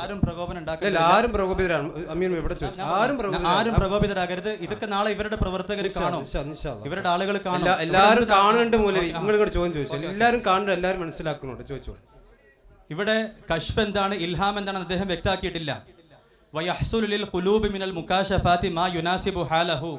ആരും പ്രകോപിതരാണ്. ആരും പ്രകോപിതരാകരുത്. ഇതൊക്കെ നാളെ ഇവരുടെ പ്രവർത്തകർ കാണും. ഇവരുടെ ആളുകൾ കാണും. എല്ലാവരും കാണുന്നുണ്ട് മൂലം നിങ്ങൾ ഇങ്ങോട്ട് ചോദ്യം ചോദിച്ചു എല്ലാവരും കാണുന്നുണ്ട്. എല്ലാവരും മനസ്സിലാക്കുന്നുണ്ട്. ചോദിച്ചോളൂ. ഇവിടെ കഷ്ഫ് എന്താണ് ഇൽഹാം എന്താണ് അദ്ദേഹം വ്യക്തമാക്കിയിട്ടില്ല. വയഹ്സുലിൽ ഖുലൂബി മിനൽ മുകാശഫാത്തി മാ യുനാസിബു ഹാലഹു.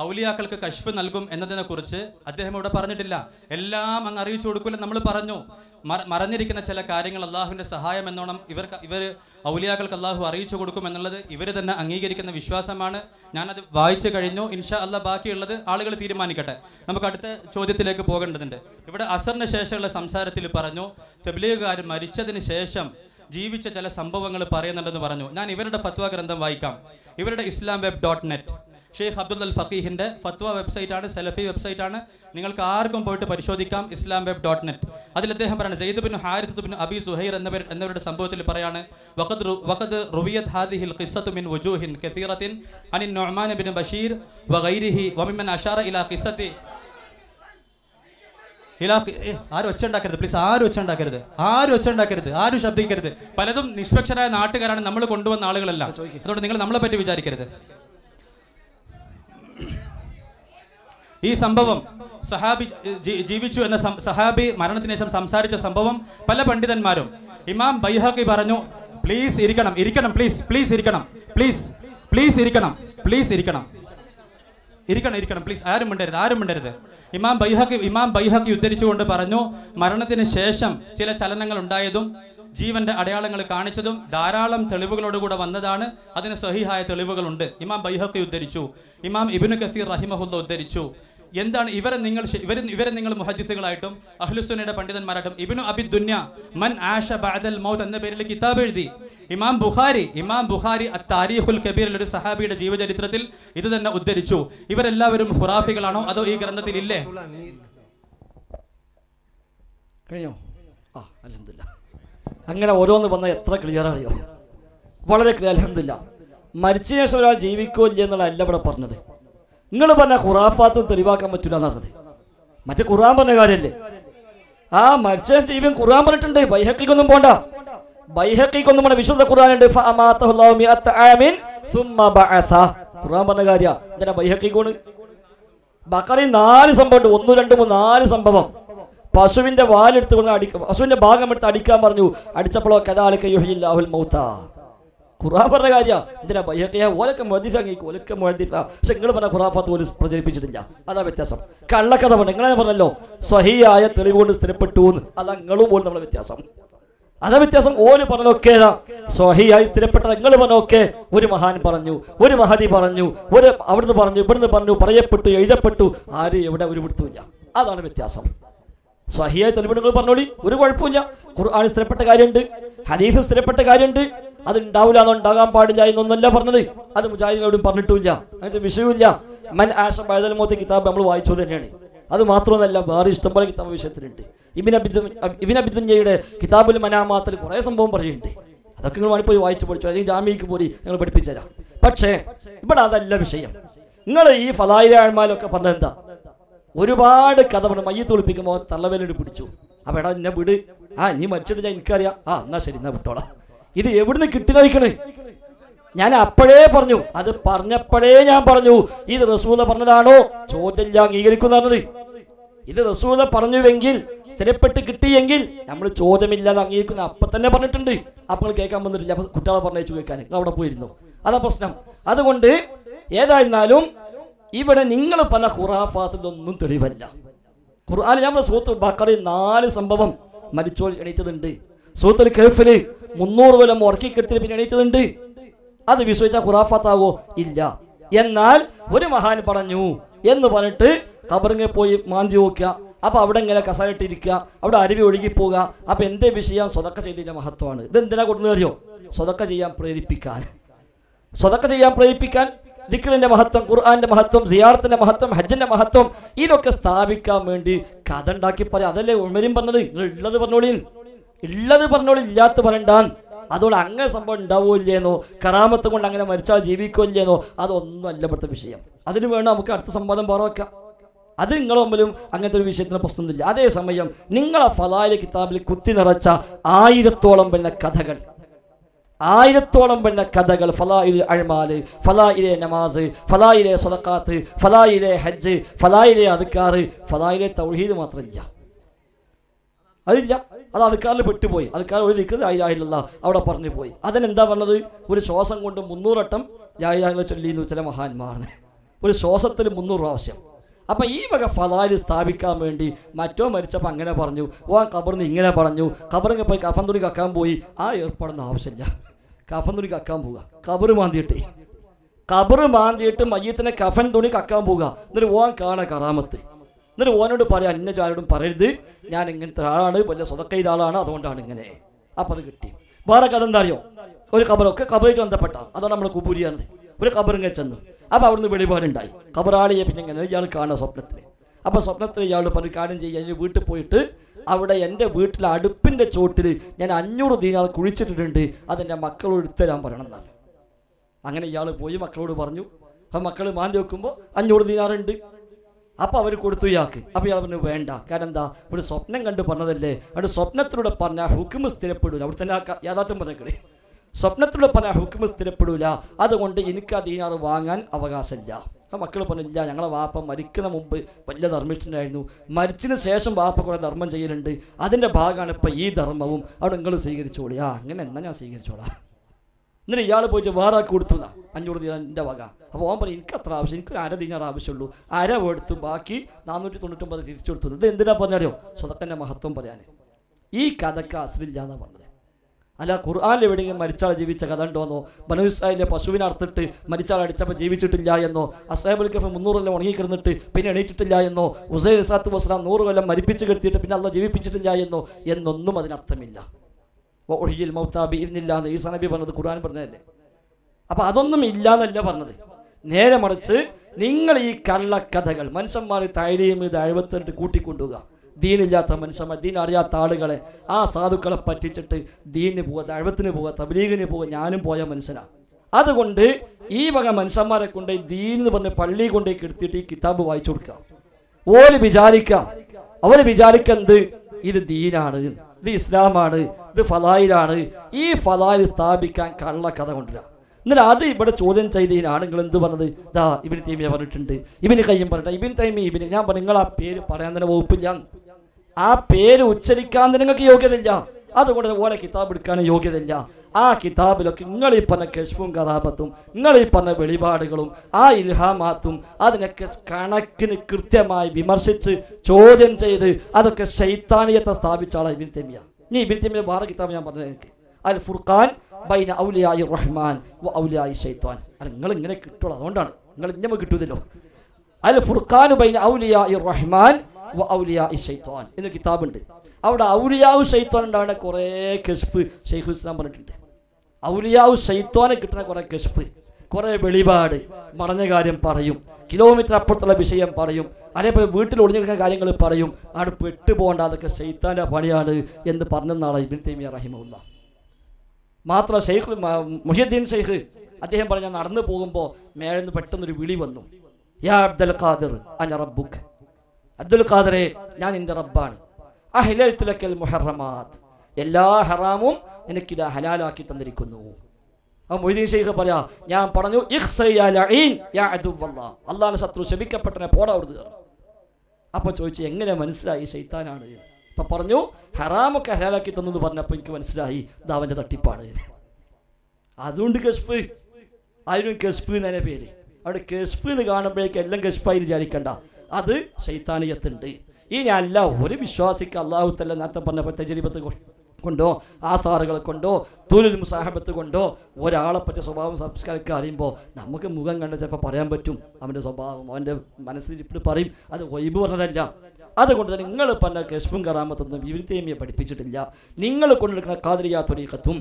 ഔലിയാക്കൾക്ക് കശ്ഫ് നൽകും എന്നതിനെ കുറിച്ച് അദ്ദേഹം ഇവിടെ പറഞ്ഞിട്ടില്ല. എല്ലാം അങ്ങ് അറിയിച്ചു കൊടുക്കില്ല നമ്മൾ പറഞ്ഞു. മറ- മറഞ്ഞിരിക്കുന്ന ചില കാര്യങ്ങൾ അള്ളാഹുവിന്റെ സഹായം എന്നോണം ഇവർ ഇവർ ഔലിയാക്കൾക്ക് അള്ളാഹു അറിയിച്ചു കൊടുക്കും എന്നുള്ളത് ഇവർ തന്നെ അംഗീകരിക്കുന്ന വിശ്വാസമാണ്. ഞാനത് വായിച്ചു കഴിഞ്ഞു. ഇൻഷാ അല്ല ബാക്കിയുള്ളത് ആളുകൾ തീരുമാനിക്കട്ടെ. നമുക്ക് അടുത്ത ചോദ്യത്തിലേക്ക് പോകേണ്ടതുണ്ട്. ഇവിടെ അസറിന് ശേഷമുള്ള സംസാരത്തിൽ പറഞ്ഞു തെബ്ലീഗുകാർ മരിച്ചതിന് ശേഷം ജീവിച്ച ചില സംഭവങ്ങൾ പറയുന്നുണ്ടെന്ന് പറഞ്ഞു. ഞാൻ ഇവരുടെ ഫത്വ ഗ്രന്ഥം വായിക്കാം. ഇവരുടെ Islam web dot net. Sheikh Abdul al ഫക്കീഹിന്റെ ഫത്വ വെബ്സൈറ്റാണ് ആണ് സെലഫി വെബ്സൈറ്റ് ആണ്. നിങ്ങൾക്ക് ആർക്കും പോയിട്ട് പരിശോധിക്കാം ഇസ്ലാം വെബ് ഡോട്ട് നെറ്റ് അതിൽ അദ്ദേഹം പറയുന്നത് Zaid bin Harith bin Abi Suhair എന്നിവർ എന്നിവരുടെ സംഭവത്തിൽ പറയാണ് വഖദ് വഖദ് റുവിയത് ഹാദിഹിൽ ഖിസ്സത്തു മിൻ വുജൂഹിൻ കസീറത്തിൻ അനിൻ നൊഹ്മാൻ ബിൻ ബഷീർ വഗൈരിഹി വമിമൻ അഷാറ ഇലാ ഖിസ്സത്തി. ആരും ഒച്ച ഉണ്ടാക്കരുത് പ്ലീസ് ആരും ഒച്ച ഉണ്ടാക്കരുത് ആരും ഒച്ച ഉണ്ടാക്കരുത് ആരും ശബ്ദിക്കരുത്. പലതും നിഷ്പക്ഷരായ നാട്ടുകാരാണ് നമ്മൾ കൊണ്ടുവന്ന ആളുകളല്ല. അതുകൊണ്ട് നിങ്ങൾ നമ്മളെ പറ്റി വിചാരിക്കരുത്. ഈ സംഭവം സഹാബി ജീവിച്ചു എന്ന സഹാബി മരണത്തിന് ശേഷം സംസാരിച്ച സംഭവം പല പണ്ഡിതന്മാരും. ഇമാം ബൈഹഖി പറഞ്ഞു പ്ലീസ് ഇരിക്കണം ഇരിക്കണം പ്ലീസ് പ്ലീസ് ഇരിക്കണം പ്ലീസ് പ്ലീസ് ഇരിക്കണം പ്ലീസ് ഇരിക്കണം. ഇരിക്കണം ഇരിക്കണം പ്ലീസ് ആരും മിണ്ടരുത് ആരും മിണ്ടരുത്. ഇമാം ബൈഹക്കി ഇമാം ബൈഹക്കി ഉദ്ധരിച്ചുകൊണ്ട് പറഞ്ഞു മരണത്തിന് ശേഷം ചില ചലനങ്ങൾ ഉണ്ടായതും ജീവന്റെ അടയാളങ്ങൾ കാണിച്ചതും ധാരാളം തെളിവുകളോടുകൂടെ വന്നതാണ്. അതിന് സഹിഹായ തെളിവുകളുണ്ട്. ഇമാം ബൈഹക്കി ഉദ്ധരിച്ചു. ഇമാം ഇബിനു കസീർ റഹിമഹുല്ല ഉദ്ധരിച്ചു. എന്താണ് ഇവരെ നിങ്ങൾ ഇവർ ഇവരെ നിങ്ങൾ മുഹദ്ദിസുകളായിട്ടും അഹ്ലുസുന്നയുടെ പണ്ഡിതന്മാരായിട്ടും ഇബിനു അബി ദുന്യ മൻ ആഷ ബഅദൽ മൗത്ത് എന്ന പേരിൽ കിതാബ് എഴുതി. ഇമാം ബുഖാരി ഇമാം ബുഖാരി താരീഖുൽ കബീറിൽ ഒരു സഹാബിയുടെ ജീവചരിത്രത്തിൽ ഇത് തന്നെ ഉദ്ധരിച്ചു. ഇവരെല്ലാവരും ഹുറാഫികളാണോ അതോ ഈ ഗ്രന്ഥത്തിൽ ഇല്ലേ കഴിഞ്ഞോ? ആ അലഹമില്ല അങ്ങനെ ഓരോന്ന് വന്നാൽ എത്ര ക്ലിയർ അറിയോ? വളരെ ക്ലിയർ അലഹമില്ല മരിച്ച ശേഷം ഒരാൾ ജീവിക്കോ ഇല്ല എന്നുള്ളതല്ല ഇവിടെ പറഞ്ഞത്. നിങ്ങൾ പറഞ്ഞ ഖുറാഫാത്തും തെളിവാക്കാൻ പറ്റില്ല എന്നറിയത് മറ്റേ ഖുറാൻ പറഞ്ഞ കാര്യമല്ലേ ആ മരിച്ച ജീവൻ ഖുറാൻ പറഞ്ഞിട്ടുണ്ട്. ബൈഹക്കിക്കൊന്നും പോണ്ട. ബൈഹക്കിക്കൊന്നും പോണ്ട. വിശുദ്ധ ഖുറാനുണ്ട്. ഖുറാൻ പറഞ്ഞ കാര്യ. എന്തിനാ ബൈഹക്കിക്കോണ്? ബക്കറി നാല് സംഭവം ഉണ്ട് ഒന്ന് രണ്ട് മൂന്ന് നാല് സംഭവം. പശുവിന്റെ വാലെടുത്ത് കൊണ്ട് അടിക്ക പശുവിന്റെ ഭാഗം എടുത്ത് അടിക്കാൻ പറഞ്ഞു. അടിച്ചപ്പോഴോ കഥാലിക്ക യുഹില്ലാഹുൽ മൗത്ത. ഖുറാൻ പറഞ്ഞ കാര്യ. എന്തിനാ? ബൈഹഖിയ. ഓലൊക്കെ മുഴദിസ അങ്ങേക്ക് ഓലൊക്കെ മുഴദിസ പക്ഷെ നിങ്ങൾ പറഞ്ഞ ഖുറാഫത്ത് പോലും പ്രചരിപ്പിച്ചിട്ടില്ല. അതാ വ്യത്യാസം. കള്ളക്കഥ പറഞ്ഞു നിങ്ങളെ പറഞ്ഞല്ലോ സ്വഹിയായ തെളിവ് കൊണ്ട് സ്ഥിരപ്പെട്ടു എന്ന് അതാ നിങ്ങളും പോലും നമ്മളെ വ്യത്യാസം. അതാ വ്യത്യാസം. ഓര് പറഞ്ഞൊക്കെ സ്വഹിയായി സ്ഥിരപ്പെട്ടത് നിങ്ങൾ പറഞ്ഞൊക്കെ ഒരു മഹാൻ പറഞ്ഞു ഒരു മഹതി പറഞ്ഞു ഒരു അവിടുന്ന് പറഞ്ഞു ഇവിടുന്ന് പറഞ്ഞു പറയപ്പെട്ടു എഴുതപ്പെട്ടു. ആരും എവിടെ ഒരു പിടുത്തുമില്ല അതാണ് വ്യത്യാസം. സ്വഹിയായ തെളിവുകൾ പറഞ്ഞോളി. ഒരു കുഴപ്പമില്ല ഖുർആൻ സ്ഥിരപ്പെട്ട കാര്യമുണ്ട്. ഹദീസ് സ്ഥിരപ്പെട്ട കാര്യമുണ്ട്. അത് ഉണ്ടാവില്ല എന്നോ ഉണ്ടാകാൻ പാടില്ല എന്നൊന്നല്ല പറഞ്ഞത്. അത് മുജാഹിദിനോടും പറഞ്ഞിട്ടില്ല അങ്ങനത്തെ വിഷയമില്ല മൻ ആഷ ബൈദൽ മോത്തെ കിതാബ് നമ്മൾ വായിച്ചു തന്നെയാണ്. അത് മാത്രമല്ല വേറെ ഇഷ്ടംപോലെ കിതാബ് വിഷയത്തിലുണ്ട്. ഇബിൻ അബിദ് ഇബിൻ അബിദുഞ്ഞയുടെ കിതാബുൽ മനാമാത്തിൽ കുറേ സംഭവം പറയുന്നുണ്ട്. അതൊക്കെ നിങ്ങൾ വേണമെങ്കിൽ പോയി വായിച്ച് പഠിച്ചു അല്ലെങ്കിൽ ജാമ്യക്ക് പോയി നിങ്ങൾ പഠിപ്പിച്ചുതരാം പക്ഷേ ഇവിടെ അതല്ല വിഷയം. നിങ്ങൾ ഈ ഫലായിരാഴ്മാലൊക്കെ പറഞ്ഞത് എന്താ? ഒരുപാട് കഥ പറഞ്ഞു മയ്യത്ത് ഒളിപ്പിക്കുമ്പോൾ തള്ളവേലോട് പിടിച്ചു. അപ്പൊ എടാ എന്നെ വിട്. ആ നീ മരിച്ചിട്ട് ഞാൻ എനിക്കറിയാം. ആ എന്നാ ശരി എന്നാ വിട്ടോളാം. ഇത് എവിടുന്ന് കിട്ടി ഞാൻ അപ്പോഴേ പറഞ്ഞു. അത് പറഞ്ഞപ്പോഴേ ഞാൻ പറഞ്ഞു. ഇത് റസൂല പറഞ്ഞതാണോ? ചോദ്യം ഞാൻ അംഗീകരിക്കുന്ന പറഞ്ഞത്. ഇത് റസൂല പറഞ്ഞുവെങ്കിൽ സ്ഥിരപ്പെട്ട് കിട്ടിയെങ്കിൽ നമ്മൾ ചോദ്യമില്ലാതെ അംഗീകരിക്കുന്ന. അപ്പൊ തന്നെ പറഞ്ഞിട്ടുണ്ട്. അപ്പോൾ കേൾക്കാൻ വന്നിട്ടില്ല. അപ്പൊ കുട്ടികളെ പറഞ്ഞയച്ചു കേൾക്കാൻ. അവിടെ പോയിരുന്നു. അതാ പ്രശ്നം. അതുകൊണ്ട് ഏതായിരുന്നാലും ഇവിടെ നിങ്ങൾ പല ഖുറാഫാത്തിലൊന്നും തെളിവല്ല. ഖുർആൻ നമ്മുടെ സൂത്ത് ബക്കറിൽ നാല് സംഭവം മരിച്ചോൾ എണീറ്റതുണ്ട്. സൂത്തുൽ കെഫിൽ മുന്നൂറ് കൊല്ലം ഉറക്കിക്കെടുത്തിന് പിന്നെ എണീറ്റതുണ്ട്. അത് വിശ്വസിച്ച ഖുറാഫത്താവോ? ഇല്ല. എന്നാൽ ഒരു മഹാൻ പറഞ്ഞു എന്ന് പറഞ്ഞിട്ട് കബറിങ്ങി പോയി മാന്തി നോക്കുക. അപ്പൊ അവിടെ ഇങ്ങനെ കസായിട്ടിരിക്കുക അവിടെ അരുവി ഒഴുകി പോവുക അപ്പൊ എന്തേ വിഷയം? സ്വതക്ക ചെയ്തതിന്റെ മഹത്വമാണ്. ഇത് എന്തിനാ കൊടുത്തു അറിയോ? സ്വതക്ക ചെയ്യാൻ പ്രേരിപ്പിക്കാൻ. സ്വതക്ക ചെയ്യാൻ പ്രേരിപ്പിക്കാൻ ദിക്റിന്റെ മഹത്വം ഖുർആന്റെ മഹത്വം സിയാറത്തിന്റെ മഹത്വം ഹജ്ജിന്റെ മഹത്വം ഇതൊക്കെ സ്ഥാപിക്കാൻ വേണ്ടി കഥ ഉണ്ടാക്കി പറയാം. അതല്ലേ ഉമരും പറഞ്ഞത്? ഉള്ളത് പറഞ്ഞോളി ഉള്ളത് പറഞ്ഞോളി ഇല്ലാത്ത പറയണ്ടാൻ അതുകൊണ്ട് അങ്ങനെ സംഭവം ഉണ്ടാവുകയില്ലേന്നോ കറാമത്ത് കൊണ്ട് അങ്ങനെ മരിച്ചാൽ ജീവിക്കുകയില്ലേന്നോ അതൊന്നുമല്ല ഇവിടുത്തെ വിഷയം. അതിന് വേണം നമുക്ക് അടുത്ത സംവാദം വേറെ വെക്കാം അത് നിങ്ങളൊമ്പലും അങ്ങനത്തെ ഒരു വിഷയത്തിന് പ്രശ്നമൊന്നുമില്ല. അതേസമയം നിങ്ങളെ ഫലായിലെ കിതാബിൽ കുത്തി നിറച്ച ആയിരത്തോളം വരുന്ന കഥകൾ. ആയിരത്തോളം വരുന്ന കഥകൾ. ഫലായിലെ അഴ്മാൽ ഫലായിലെ നമാസ് ഫലായിലെ സൊലക്കാത്ത് ഫലായിലെ ഹജ്ജ് ഫലായിലെ അതുക്കാറ് ഫലായിലെ തൗഹീദ് മാത്രമില്ല. അതില്ല. അത് അതുക്കാരിൽ പെട്ടുപോയി. അതുക്കാർ ഒരു നിൽക്കുന്നത് ആയില്ല അവിടെ പറഞ്ഞു പോയി അതിനെന്താ പറഞ്ഞത്? ഒരു ശ്വാസം കൊണ്ട് മുന്നൂറട്ടം യായാങ്ങളെ ചൊല്ലിയെന്ന് ചില മഹാന്മാരാണ്. ഒരു ശ്വാസത്തിൽ മുന്നൂറ് പ്രാവശ്യം. അപ്പം ഈ വക ഫലാൽ സ്ഥാപിക്കാൻ വേണ്ടി മറ്റോ മരിച്ചപ്പോൾ അങ്ങനെ പറഞ്ഞു. ഓ കബറിന്ന് ഇങ്ങനെ പറഞ്ഞു. കബറിങ്ങ് പോയി കഫൻ തുണി കക്കാൻ പോയി. ആ ഏർപ്പാടൊന്നും ആവശ്യമില്ല. കഫൻ തുണി കക്കാൻ പോവുക. കബറ് മാന്തിയിട്ട്. കബറ് മാന്തിയിട്ട് മയ്യത്തിനെ കഫൻ തുണി കക്കാൻ പോവുക. എന്നിട്ട് ഓൻ കാണാൻ കറാമത്ത്. എന്നിട്ട് ഓനോട് പറയാം അന്ന ആരോടും പറയരുത്. ഞാൻ ഇങ്ങനത്തെ ആളാണ് വലിയ ചെയ്ത ആളാണ് അതുകൊണ്ടാണ് ഇങ്ങനെ. അപ്പം അത് കിട്ടി. വേറെ കഥ എന്താ അറിയോ ഒരു കബറൊക്കെ കബറായിട്ട് ബന്ധപ്പെട്ട അതാണ് നമ്മൾ കുബൂരിയാണ് ഒരു കബറിങ്ങ ചെന്നു. അപ്പോൾ അവിടുന്ന് വെളിപാടുണ്ടായി. കബറാളിയെ പിന്നെ ഇങ്ങനെ ഇയാൾ കാണുക സ്വപ്നത്തിൽ അപ്പോൾ സ്വപ്നത്തിൽ ഇയാൾ പറഞ്ഞു കാര്യം ചെയ്യാൻ വീട്ടിൽ പോയിട്ട് അവിടെ എന്റെ വീട്ടിലെ അടുപ്പിന്റെ ചോട്ടിൽ ഞാൻ അഞ്ഞൂറ് ദീനാൾ കുഴിച്ചിട്ടിട്ടുണ്ട് അതെന്റെ മക്കളോട് എടുത്തരാൻ പറയണം എന്നാണ്. അങ്ങനെ ഇയാൾ പോയി മക്കളോട് പറഞ്ഞു. അപ്പം മക്കൾ മാന്തി വെക്കുമ്പോൾ അഞ്ഞൂറ് ദീനാറുണ്ട്. അപ്പോൾ അവർ കൊടുത്തു ഇയാൾക്ക്. അപ്പോൾ ഇയാൾ പറഞ്ഞു വേണ്ട. കാരണം എന്താ? ഒരു സ്വപ്നം കണ്ടു പറഞ്ഞതല്ലേ? അവിടെ സ്വപ്നത്തിലൂടെ പറഞ്ഞ ഹുക്കും സ്ഥിരപ്പെടില്ല അവിടെ തന്നെ യാഥാർത്ഥ്യം പറഞ്ഞേ സ്വപ്നത്തിലൂടെ പറഞ്ഞ ഹുക്കും സ്ഥിരപ്പെടില്ല അതുകൊണ്ട് എനിക്ക് ദീനാറ് വാങ്ങാൻ അവകാശമില്ല. ആ മക്കൾ പറഞ്ഞില്ല ഞങ്ങളെ വാപ്പ മരിക്കുന്ന മുമ്പ് വലിയ ധർമ്മിഷ്ഠനായിരുന്നു. മരിച്ചതിന് ശേഷം വാപ്പ കുറേ ധർമ്മം ചെയ്യലുണ്ട്. അതിന്റെ ഭാഗമാണ് ഇപ്പം ഈ ധർമ്മവും. അവിടെ നിങ്ങൾ സ്വീകരിച്ചോളി. ആ അങ്ങനെ എന്നാ ഞാൻ സ്വീകരിച്ചോളാം. എന്നിട്ട് ഇയാൾ പോയിട്ട് വേറെ കൊടുത്തു എന്നാ അഞ്ഞൂറ് ദിനാറിന്റെ വക. അപ്പോൾ ഓൻ പറയും എനിക്ക് അത്ര ആവശ്യം എനിക്ക് അര ദിനാർ ആവശ്യമുള്ളൂ. അര എടുത്തു ബാക്കി നാനൂറ്റി തൊണ്ണൂറ്റൊമ്പത് തിരിച്ചു കൊടുത്തു ഇത് എന്തിനാ പറഞ്ഞറിയോ സ്വതക്കന്റെ മഹത്വം പറയാൻ ഈ കഥക്ക് അസലില്ല എന്നാണ് പറഞ്ഞത്. അല്ല ഖുർആാനിൽ എവിടെയെങ്കിലും മരിച്ചാൾ ജീവിച്ച കഥ ഉണ്ടോന്നോ ബനുസായിലെ പശുവിനെ അടുത്തിട്ട് മരിച്ചാൾ അടിച്ചപ്പോൾ ജീവിച്ചിട്ടില്ല എന്നോ? അസൈബുൽ കഫ് മുന്നൂറ് കൊല്ലം ഉണങ്ങിക്കിടന്നിട്ട് പിന്നെ എണീറ്റിട്ടില്ല എന്നോ? ഉസൈ റിസാത്ത് വസ്ലാം നൂറ് കൊല്ലം മരിപ്പിച്ച് കിടത്തിയിട്ട് പിന്നെ അല്ല ജീവിപ്പിച്ചിട്ടില്ല എന്നോ? എന്നൊന്നും അതിനർത്ഥമില്ല. ഒഴിയിൽ മൗത്താബി ഇരുന്നില്ല എന്ന് ഈസാ നബി പറഞ്ഞത് ഖുർആൻ പറഞ്ഞതല്ലേ? അപ്പൊ അതൊന്നും ഇല്ല എന്നല്ല പറഞ്ഞത്. നേരെ മറിച്ച് നിങ്ങൾ ഈ കള്ളക്കഥകൾ മനുഷ്യന്മാർ താഴെയും ഇത് അഴുപത്തിരണ്ട് കൂട്ടിക്കൊണ്ടുക ദീനില്ലാത്ത മനുഷ്യന്മാർ ദീൻ അറിയാത്ത ആളുകളെ ആ സാധുക്കളെ പറ്റിച്ചിട്ട് ദീനിന് പോവുക ദഴവത്തിന് പോവുക തബലീഗിന് പോവുക ഞാനും പോയ മനുഷ്യനാണ് അതുകൊണ്ട് ഈ വക മനുഷ്യന്മാരെ കൊണ്ട് ദീൻ എന്ന് പറഞ്ഞ് പള്ളി കൊണ്ടേ എടുത്തിട്ട് ഈ കിതാബ് വായിച്ചു കൊടുക്കാം ഓര് വിചാരിക്കാം അവർ വിചാരിക്കുന്നത് ഇത് ദീനാണ് ഇത് ഇസ്ലാമാണ് ഇത് ഫലായിലാണ്. ഈ ഫലായിൽ സ്ഥാപിക്കാൻ കള്ള കഥ കൊണ്ടുവരാം. എന്നാൽ അത് ഇവിടെ ചോദ്യം ചെയ്തതിനാണ് നിങ്ങൾ എന്ത് പറഞ്ഞത്? ദാ ഇബിന് തൈമിയ പറഞ്ഞിട്ടുണ്ട്. ഇബിന് കയ്യും പറഞ്ഞിട്ട് ഇബിൻ തൈമി ഇബിന് ഞാൻ പറഞ്ഞു നിങ്ങൾ ആ പേര് പറയാൻ തന്നെ വകുപ്പില്ല. ആ പേര് ഉച്ചരിക്കാൻ നിങ്ങൾക്ക് യോഗ്യതയില്ല. അതുകൊണ്ട് ഓരോ കിതാബ് എടുക്കാൻ യോഗ്യതയില്ല. ആ കിതാബിലൊക്കെ നിങ്ങൾ ഈ പറഞ്ഞ കശ്ഫും കഥാപത്തും നിങ്ങൾ ഈ പറഞ്ഞ വെളിപാടുകളും ആ ഇൽഹാമാത്തും അതിനൊക്കെ കണക്കിന് കൃത്യമായി വിമർശിച്ച് ചോദ്യം ചെയ്ത് അതൊക്കെ ശൈത്താനിയത്തെ സ്ഥാപിച്ചാളാണ് ഇബിൻ തെമിയ. നീ ഇബിൻ തെമിയ വേറെ കിതാബ് ഞാൻ പറഞ്ഞത് എനിക്ക് അൽ ഫുർഖാൻ ബൈന ഔലിയായി റഹ്മാൻ വ ഔലിയായി ഷൈത്താൻ അല്ല നിങ്ങൾ ഇങ്ങനെ കിട്ടുള്ളൂ അതുകൊണ്ടാണ് നിങ്ങൾ ഇങ്ങനെ കിട്ടൂതല്ലോ അൽ ഫുർഖാൻ ബൈന ഔലിയായി റഹ്മാൻ വ ഔലിയായി ഷൈത്താൻ എന്ന കിതാബുണ്ട് അവിടെ ഔലിയാവ് ഷൈത്താൻ ഉണ്ടാവുന്ന കുറേ കെഷ്ഫ് ഷെയ്ഖു ഇസ്ലാം പറഞ്ഞിട്ടുണ്ട് ഔലിയാവ് ഷൈത്താനെ കിട്ടുന്ന കുറേ കെഷ്ഫ് കുറേ വെളിപാട് മറഞ്ഞ കാര്യം പറയും. കിലോമീറ്റർ അപ്പുറത്തുള്ള വിഷയം പറയും. അതേപോലെ വീട്ടിൽ ഒളിഞ്ഞിരിക്കുന്ന കാര്യങ്ങൾ പറയും. അവിടെ പെട്ടു പോകേണ്ട അതൊക്കെ ഷെയ്ത്താന്റെ പണിയാണ് എന്ന് പറഞ്ഞെന്നാണ് ഇബിൻ തൈമിയ റഹിമുല്ല മാത്രം ഷെയ്ഖ് മുഹിയുദ്ദീൻ ഷെയ്ഖ് അദ്ദേഹം പറഞ്ഞ നടന്നു പോകുമ്പോൾ മേലെ നിന്ന് പെട്ടെന്നൊരു വിളി വന്നു. യാ അബ്ദുൽ ഖാദിർ അന റബ്ബുക്ക് അബ്ദുൽ ഖാദിറെ ഞാൻ നിന്റെ റബ്ബാണ്. അഹ്ലൽത്തുലക്കൽ മുഹറമാത്. എല്ലാ ഹറാമും എനിക്കിത് ഹലാലാക്കി തന്നിരിക്കുന്നു. ആ മൊയ്തീൻ ഷെയ്ഖ് പറയാ ഞാൻ പറഞ്ഞു അള്ളാഹ് ശത്രു ശപിക്കപ്പെട്ടനെ പോടാ അവിടുന്ന് അപ്പോൾ ചോദിച്ചു എങ്ങനെ മനസ്സിലായി ശൈത്താനാണ്? അപ്പം പറഞ്ഞു ഹറാമൊക്കെ ഹരാലാക്കി തന്നു എന്ന് പറഞ്ഞപ്പോൾ എനിക്ക് മനസ്സിലായി ഇത് തട്ടിപ്പാണ്. അതുകൊണ്ട് കെസ്ഫ് അതിനും കെസ്ഫ് എന്നതിനെ പേര്. അവിടെ കെസ്ഫ് എന്ന് കാണുമ്പോഴേക്ക് എല്ലാം കെസ്ഫായി വിചാരിക്കണ്ട. അത് ശൈത്താനിയത്തുണ്ട്. ഇനി അല്ല ഒരു വിശ്വാസിക്ക് അള്ളാഹു തല്ല നേരത്തെ പറഞ്ഞപ്പോൾ തജരിബത്ത് കൊണ്ടോ ആസാറുകളെ കൊണ്ടോ തൊഴിൽ മുസാഹബത്ത് കൊണ്ടോ ഒരാളെ പറ്റിയ സ്വഭാവം സംസ്കാരമൊക്കെ അറിയുമ്പോൾ നമുക്ക് മുഖം കണ്ട ചിലപ്പോൾ പറയാൻ പറ്റും. അവന്റെ സ്വഭാവം അവന്റെ മനസ്സിൽ ഇപ്പോൾ പറയും അത് വൈബ് പറഞ്ഞതല്ല. അതുകൊണ്ട് തന്നെ നിങ്ങൾ പറഞ്ഞ കശ്മും കറാമത്തൊന്നും വിവിധേമിയെ പഠിപ്പിച്ചിട്ടില്ല. നിങ്ങൾ കൊണ്ടെടുക്കുന്ന കാതിരിയാ തൊരീക്കത്തും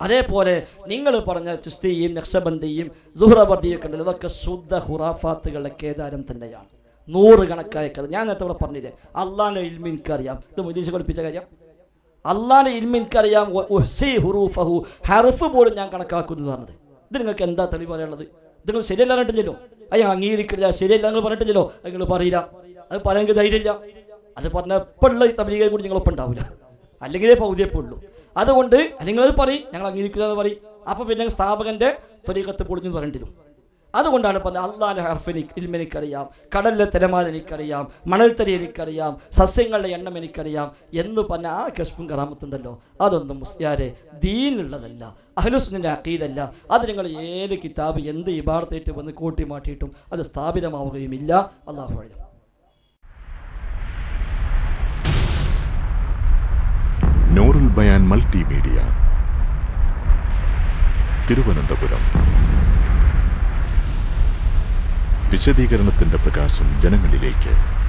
അതേപോലെ നിങ്ങൾ പറഞ്ഞ ചിസ്തിയും നക്ഷബന്ധിയും സുഹ്റബർദിയൊക്കെ ഉണ്ടല്ലോ ഇതൊക്കെ ശുദ്ധ ഹുറാഫാത്തുകളുടെ കേദാരം തന്നെയാണ്. നൂറ് കണക്കായ കഥ. ഞാൻ നേരത്തെ ഇവിടെ പറഞ്ഞില്ലേ അള്ളാഹിന്റെ ഇൽമി എനിക്കറിയാം. ഇത് മുനീഷ് പഠിപ്പിച്ച കാര്യം? അള്ളാഹിന്റെ ഇൽമ എനിക്കറിയാം ഹുറൂഫഹു. ഹർഫ് പോലും ഞാൻ കണക്കാക്കുന്നു പറഞ്ഞത് ഇത് നിങ്ങൾക്ക് എന്താ തെളിവ് പറയാനുള്ളത്? ഇത് നിങ്ങൾ ശരിയല്ല പറഞ്ഞിട്ടില്ലല്ലോ. അയ്യോ അംഗീകരിക്കില്ല. ശരിയല്ല നിങ്ങൾ പറഞ്ഞിട്ടില്ലല്ലോ. നിങ്ങൾ പറയില്ല. അത് പറയാൻ ധൈര്യമില്ല. അത് പറഞ്ഞ എപ്പോഴുള്ള ഈ തബലീഗയും കൂടി നിങ്ങളൊപ്പം ഉണ്ടാവില്ല. അല്ലെങ്കിലേ പൗതിയപ്പോ ഉള്ളൂ അതുകൊണ്ട് അല്ലെങ്കിൽ അത് പറയും. ഞങ്ങൾ അംഗീകരിക്കുക എന്ന് പറയും. അപ്പോൾ പിന്നെ സ്ഥാപകന്റെ ത്വരീകത്ത് പൊളിഞ്ഞു പറയേണ്ടി വരും. അതുകൊണ്ടാണ് പറഞ്ഞത് ഹർഫ് എനിക്ക് ഇൽമ എനിക്കറിയാം കടലിലെ തിരമാല എനിക്കറിയാം മണൽത്തരി എനിക്കറിയാം സസ്യങ്ങളുടെ എണ്ണം എനിക്കറിയാം എന്ന് പറഞ്ഞ ആ കശ്മും കറാമത്തുണ്ടല്ലോ. അതൊന്നും മുസ്ലിയാരെ ദീനുള്ളതല്ല അഹ്ലുസ്നിന്റെ അക്കീതല്ല അത് നിങ്ങൾ ഏത് കിതാബ് എന്ത് ഇബാർത്തേറ്റ് വന്ന് കൂട്ടി മാറ്റിയിട്ടും അത് സ്ഥാപിതമാവുകയുമില്ല. അള്ളാഹു എഴുതും നൂറുൽ ബയാൻ മൾട്ടിമീഡിയ തിരുവനന്തപുരം. വിശദീകരണത്തിന്റെ പ്രകാശം ജനങ്ങളിലേക്ക്.